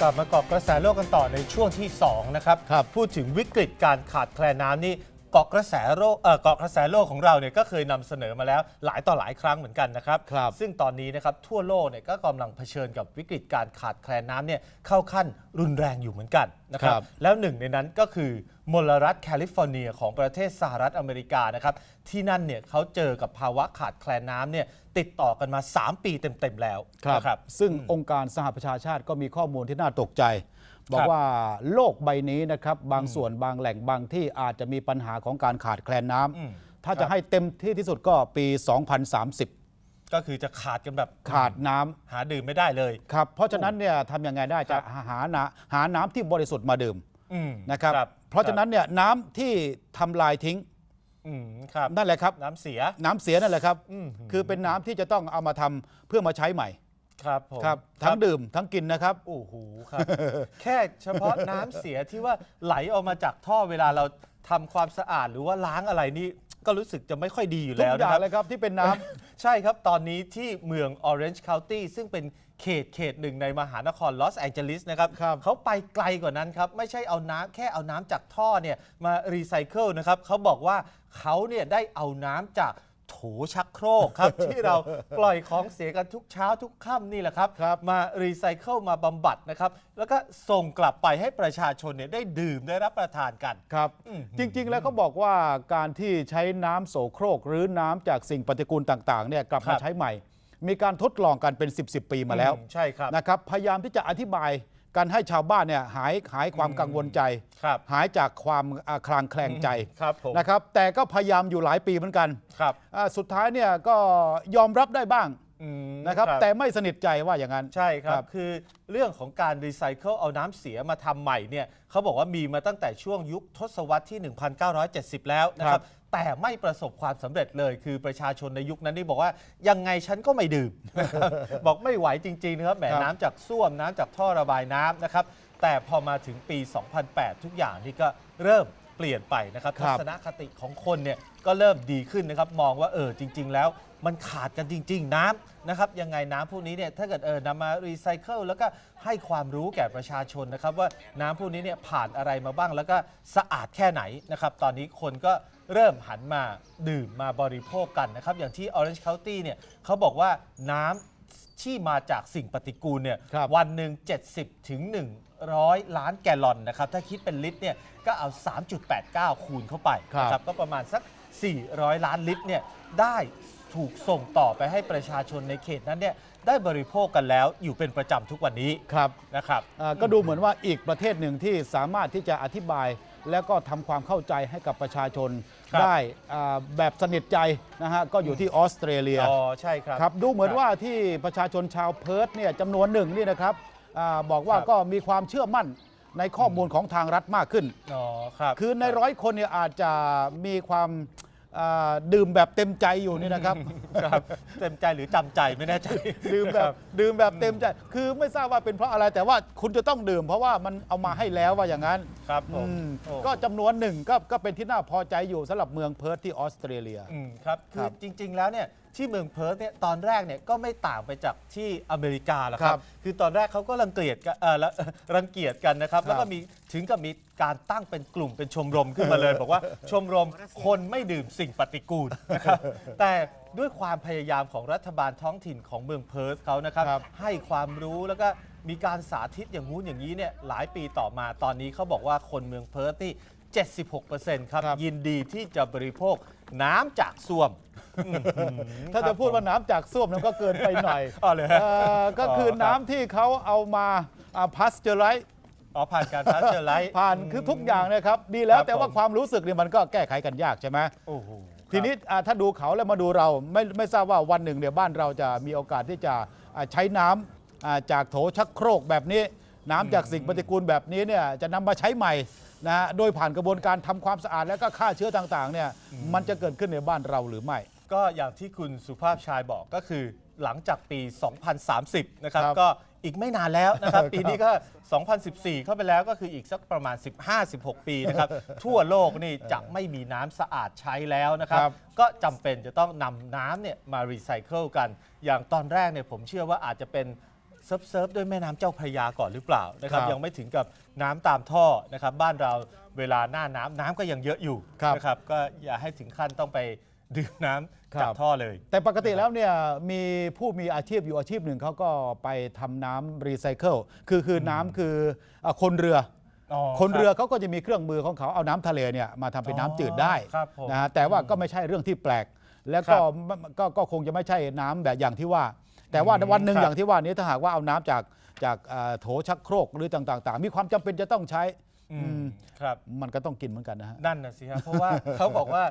กลับมาเกาะกระแสโลกกันต่อในช่วงที่ 2 นะครับครับพูดถึงวิกฤตการขาดแคลนน้ำนี่ เกาะกระแสโลกเอ่อเกาะกระแสโลกของเราเนี่ยก็เคยนำเสนอมาแล้วหลายต่อหลายครั้งเหมือนกันนะครับ ครับ ซึ่งตอนนี้นะครับทั่วโลกเนี่ยก็กำลังเผชิญกับวิกฤตการขาดแคลนน้ำเนี่ยเข้าขั้นรุนแรงอยู่เหมือนกันนะครับ ครับ แล้วหนึ่งในนั้นก็คือมลรัฐแคลิฟอร์เนียของประเทศสหรัฐอเมริกานะครับที่นั่นเนี่ยเขาเจอกับภาวะขาดแคลนน้ำเนี่ยติดต่อกันมา 3 ปีเต็มๆแล้วนะครับ ซึ่งองค์การสหประชาชาติก็มีข้อมูลที่น่าตกใจ บอกว่าโลกใบนี้นะครับบางส่วนบางแหล่งบางที่อาจจะมีปัญหาของการขาดแคลนน้ำอืมถ้าครัจะบ ให้เต็มที่ที่สุดก็ปี 2030 ก็คือจะขาดกันแบบขาดน้ำหาดื่มไม่ได้เลย ครับเพราะฉะนั้นเนี่ยทำยังไงได้ครัจะบหาน้ำหาน้ำที่บริสุทธิ์มาดื่มอืมนะครับเพราะฉะนั้นเนี่ยน้ำที่ทำลายทิ้งอืมครับนั่นแหละครับ น้ำเสีย น้ำเสียนั่นแหละครับ อืม คือเป็นน้ำที่จะต้องเอามาทำเพื่อมาใช้ใหม่ ครับผมครับทั้งดื่มทั้งกินนะครับ โอ้โหครับ แค่เฉพาะน้ำเสียที่ว่าไหลออกมาจากท่อเวลาเราทำความสะอาดหรือว่าล้างอะไรนี่ก็รู้สึกจะไม่ค่อยดีอยู่ทุกแล้วอนะย่าคงรับ เลยครับที่เป็นน้ำ ใช่ครับตอนนี้ที่เมือง Orange County ซึ่งเป็นเขตเขตหนึ่งในมหานครลอสแองเจลิสนะครับครับเขาไปไกลกว่านั้นครับ ไม่ใช่เอาน้ำแค่เอาน้ำจากท่อเนี่ยมารีไซเคิลนะครับเขาบอกว่าเขาเนี่ยได้เอาน้ำจาก โถชักโครกครับ ที่เราปล่อยของเสียกันทุกเช้าทุกค่ำนี่แหละครับครับ มารีไซเคิลมาบำบัดนะครับ แล้วก็ส่งกลับไปให้ประชาชนเนี่ยได้ดื่มได้รับประทานกัน ครับอืมจริง ๆ แล้วเขาบอกว่าการที่ใช้น้ำโสโครก หรือน้ำจากสิ่งปฏิกูลต่างๆเนี่ยกลับครัมาบ ใช้ใหม่ มีการทดลองกันเป็น 10 10ปีมาแล้ว อืใช่ครับ นะครับพยายามที่จะอธิบาย การให้ชาวบ้านเนี่ยหายหายความกังวลใจ ครับหายจากความอ่าคลางแคลงใจครับผมนะครับ แต่ก็พยายามอยู่หลายปีเหมือนกันครับอ่าสุดท้ายเนี่ยก็ยอมรับได้บ้าง อืมนะครับ แต่ไม่สนิทใจว่าอย่างนั้น ใช่ครัครับ บ คือเรื่องของการรีไซเคิลเอาน้ำเสียมาทำใหม่เนี่ยเขาบอกว่ามีมาตั้งแต่ช่วงยุคทศวรรษที่ 1970 แล้วนะคครัรับบแต่ไม่ประสบความสำเร็จเลย คือประชาชนในยุคนั้นนี่บอกว่ายังไงฉันก็ไม่ดื่มนะครับบอกไม่ไหวจริงๆนะครับแหมครับ น้ำจากส้วมน้ำจากท่อระบายน้ำนะครับ แต่พอมาถึงปี 2008 ทุกอย่างนี่ก็เริ่ม เปลี่ยนไปนะครับคทัรับ ศนคติของคนเนี่ยก็เริ่มดีขึ้นนะครับมองว่าเออจริง ๆ แล้วมันขาดกันจริง ๆ น้ำนะครับยังไงน้ำพวกนี้เนี่ยถ้าเกิดเออนำมารีไซเคิลแล้วก็ให้ความรู้แก่ประชาชนนะครับว่าน้ำพวกนี้เนี่ยผ่านอะไรมาบ้างแล้วก็สะอาดแค่ไหนนะครับตอนนี้คนก็เริ่มหันมาดื่มมาบริโภคกันนะครับอย่างที่ Orange County เนี่ยเขาบอกว่าน้ำ ที่มาจากสิ่งปฏิกูลเนี่ยครับ วันหนึ่ง70ถึง 100 ล้านแกลลอนนะครับ ถ้าคิดเป็นลิตรเนี่ยก็เอา 3.89 คูณเข้าไปครับนะครับก็ประมาณสัก 400 ล้านลิตรเนี่ยได้ถูกส่งต่อไปให้ประชาชนในเขตนั้นเนี่ยได้บริโภคกันแล้วอยู่เป็นประจำทุกวันนี้ครับนะครับอ่าก็ดูเหมือนว่าอีกประเทศหนึ่งที่สามารถที่จะอธิบายแล้วก็ทำความเข้าใจให้กับประชาชนครับได้อ่าแบบสนิทใจนะฮะก็อยู่ที่ออสเตรเลียอ๋อใช่ครับครับ ดูเหมือนครับว่าที่ประชาชนชาวเพิร์ธเนี่ยจำนวนหนึ่งนี่นะครับอา บอกว่าครับก็มีความเชื่อมั่นในข้อมูลของทางรัฐมากขึ้น อ๋อ ครับ คือในร้อยคนเนี่ยอาจจะมีความอ่า ดื่มแบบเต็มใจอยู่นี่นะครับ ครับ เต็มใจหรือจำใจไม่แน่ใจ ดื่มแบบดื่มแบบเต็มใจ คือไม่ทราบว่าเป็นเพราะอะไรแต่ว่าคุณจะต้องดื่ม เพราะว่ามันเอามาให้แล้วว่าอย่างนั้นครับผอืมมโอ้ ก็จำนวนหนึ่งก็ก็เป็นที่น่าพอใจอยู่สำหรับเมืองเพิร์ธที่ออสเตรเลีย อืมครับ คคืรัอบจริง ๆ แล้วเนี่ยที่เมืองเพิร์ธเนี่ยตอนแรกเนี่ยก็ไม่ต่างไปจากที่อเมริกาหรอกคครัรับบคือตอนแรกเขาก็รังเกียจกันเออละรังเกียจกันนะครับครับแล้วก็มี ถึงกับมีการตั้งเป็นกลุ่มเป็นชมรมขึ้นมาเลย บอกว่าชมรมคนไม่ดื่มสิ่งปฏิกูลนะครับแต่ด้วยความพยายามของรัฐบาลท้องถิ่นของเมืองเพิร์ธเขานะครับครับ ให้ความรู้แล้วก็มีการสาธิตอย่างงู้นอย่างนี้เนี่ยหลายปีต่อมาตอนนี้เขาบอกว่าคนเมืองเพิร์ธที่ 76%ครับครับยินดีที่จะบริโภคน้ำจากส้วม ถ้าจะพูดว่าน้ำจากส้วมนั้นก็เกินไปหน่อย อ๋อเลยฮะเอ่อก็คือครับ น้ำที่เขาเอามาพัสเจอร์ไลท์ อ๋อผ่านการพาสเจอร์ไลท์ ผ่านคือทุกอย่างนะครับ ดีแล้วครับแต่ว่าผม ความรู้สึกเนี่ยมันก็แก้ไขกันยากใช่ไหมโอ้โหทีนี้อ่าถ้าดูเขาแล้วมาดูเราไม่ไม่ทราบว่าวันหนึ่งเนี่ยบ้านเราจะมีโอกาสที่จะอ่าใช้น้ำอ่าจากโถชักโครกแบบนี้ น้ำจากสิ่งปฏิกูลแบบนี้เนี่ยจะนำมาใช้ใหม่นะฮะโดยผ่านกระบวนการทำความสะอาดแล้วก็ฆ่าเชื้อต่างๆเนี่ยมันจะเกิดขึ้นในบ้านเราหรือไม่ ก็อย่างที่คุณสุภาพชายบอกก็คือหลังจากปี 2030 นะครับ ครับก็อีกไม่นานแล้วนะครับครับ ปีนี้ก็ 2014 เข้าไปแล้วก็คืออีกสักประมาณ 15-16 ปีนะครับ ทั่วโลกนี่จะไม่มีน้ำสะอาดใช้แล้วนะครับ ครับ ก็จำเป็นจะต้องนำน้ำเนี่ยมารีไซเคิลกัน อย่างตอนแรกเนี่ยผมเชื่อว่าอาจจะเป็นเซิร์ฟเซิร์ฟด้วยแม่น้ำเจ้าพระยาก่อนหรือเปล่านะครับ ครับยังไม่ถึงกับน้ำตามท่อนะครับ บ้านเราเวลาหน้าน้ำน้ำก็ยังเยอะอยู่ครับ นะครับ ก็อย่าให้ถึงขั้นต้องไป ดื่มน้ำครัจากบท่อเลย แต่ปกติแล้วเนี่ยมีผู้มีอาชีพอยู่อาชีพหนึ่งเขาก็ไปทำน้ำรีไซเคิลคือคือน้ำคืออะคนเรือ อ๋อคนเรือรับเขาก็จะมีเครื่องมือของเขาเอาน้ำทะเลเนี่ยมาทำเป็นน้ำจืดได้ครับผมนะฮะแต่ว่าก็ไม่ใช่เรื่องที่แปลก แล้วก็ไม่ก็ก็คงจะไม่ใช่น้ำแบบอย่างที่ว่า แต่ว่าอืมวันหนึ่งครับ อย่างที่ว่านี้ถ้าหากว่าเอาน้ำจากจากอ่าโถชักโครกหรือต่างๆๆมีความจำเป็นจะต้องใช้ อือืมมครับ มันก็ต้องกินเหมือนกันนะฮะ นั่นน่ะสิครับ เพราะว่า เขาบอกว่า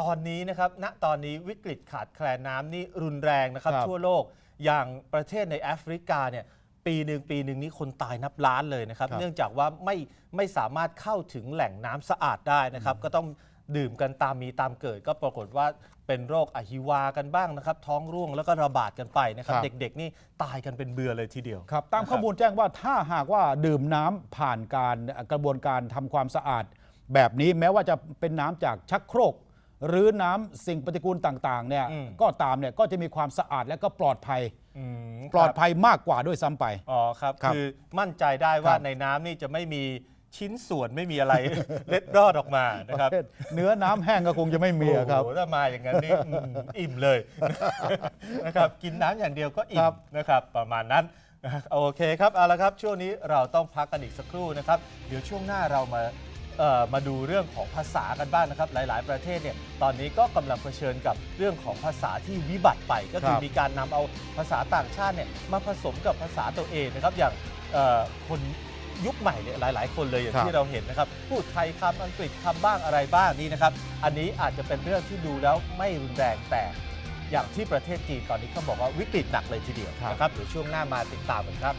ตอนนี้นะครับณตอนนี้วิกฤตขาดแคลนน้ำนี่รุนแรงนะครับ ครับ ทั่วโลกอย่างประเทศในแอฟริกาเนี่ยปีหนึ่งปีหนึ่งนี้คนตายนับล้านเลยนะครับครับเนื่องจากว่าไม่ไม่สามารถเข้าถึงแหล่งน้ำสะอาดได้นะครับ ก็ต้อง ดื่มกันตามมีตามเกิด ก็ปรากฏว่าเป็นโรคอหิวากันบ้างนะครับ ท้องร่วงแล้วก็ระบาดกันไปนะครับ ครับ เด็กๆ นี่ตายกันเป็นเบือเลยทีเดียว ครับตามข้อมูลแจ้งว่าถ้าหากว่าดื่มน้ำผ่านการกระบวนการทำความสะอาด แบบนี้แม้ว่าจะเป็นน้ำจากชักโครก หรือน้ำสิ่งปฏิกูลต่างๆเนี่ยอืม ก็ตามเนี่ยก็จะมีความสะอาดและก็ปลอดภัย อืมปลอดครับภัยมากกว่าด้วยซ้ำไป อ๋อครับ ครับคือมั่นใจได้ว่าครับในน้ำนี่จะไม่มี ชิ้นส่วนไม่มีอะไร เล็ดรอดออกมานะครับประเภทเนื้อน้ำแห้งก็คงจะไม่มีอะครับ โอ้โหถ้ามาอย่างนั้นนี่อืมอิ่มเลย นะครับกินน้ำอย่างเดียวก็อิ่ครัมบ นะครับ ประมาณนั้นโอเคครับเอาละครับ ช่วงนี้เราต้องพักกันอีกสักครู่นะครับ เดี๋ยวช่วงหน้าเรามาเอ่อมาดูเรื่องของภาษากันบ้างนะครับ หลาย ๆ ประเทศเนี่ยตอนนี้ก็กำลังเผชิญกับเรื่องของภาษาที่วิบัติไป ก็คือครับ มีการนำเอาภาษาต่างชาติเนี่ยมาผสมกับภาษาตัวเองนะครับอย่างเอ่อคน ยุคใหม่เนี่ยหลาย ๆ คนเลยอย่างครับที่เราเห็นนะครับพูดไทยคำอังกฤษคำบ้างอะไรบ้างนี่นะครับ อันนี้อาจจะเป็นเรื่องที่ดูแล้วไม่รุนแรงแต่อย่างที่ประเทศจีนตอนนี้เขาบอกว่าวิกฤตหนักเลยทีเดียวนะครับเดี๋ยวช่วงหน้ามาติดตามกันครับ